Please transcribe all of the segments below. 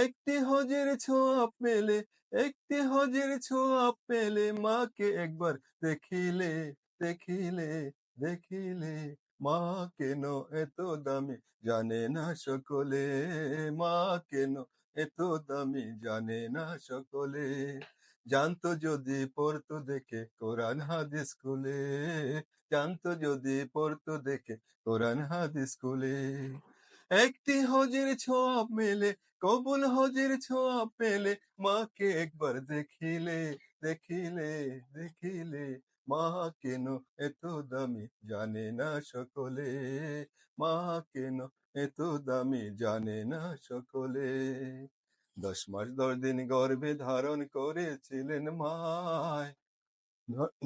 একটি হজের ছোঁয়া পেলে, একটি হজের ছোঁয়া পেলে মাকে একবার দেখিলে দেখিলে দেখিলে। মা কেন এত দামি জানে না সকলে? মা কেন এত দামি জানে না সকলে? জানতো যদি পড়তো দেখে কোরআন হাদিস স্কুলে জানতো যদি পড়তো দেখে কোরআন হাদিস খুলে। একটি হজের ছোঁয়া মেলে, কবুল হজের ছোঁয়া পেলে মাকে একবার দেখিলে দেখিলে দেখিলে, মা কেন এত দামি জানে না সকলে? মা কেন এত দামি জানে না সকলে? দশ মাস দশ দিন গর্ভে ধারণ করেছিলেন মায়।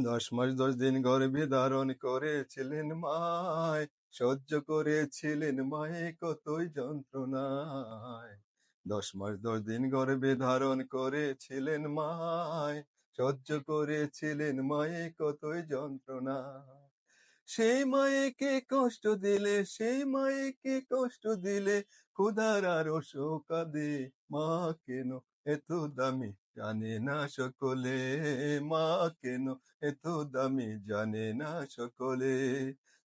দশ মাস দশ দিন গর্ভে ধারণ করেছিলেন মায়। সহ্য করেছিলেন মায়ে কতই যন্ত্রণায়। দশ মাস দশ দিন গর্ভে ধারণ করেছিলেন মায়, সহ্য করেছিলেন মায়ে কতই যন্ত্রণা সেই মায়েকে কষ্ট দিলে, সেই মায়েকে কষ্ট দিলে ক্ষুধার আর শোকাদে মা কেন এত দামি জানে না সকলে, মা কেন এত দামি জানে না সকলে।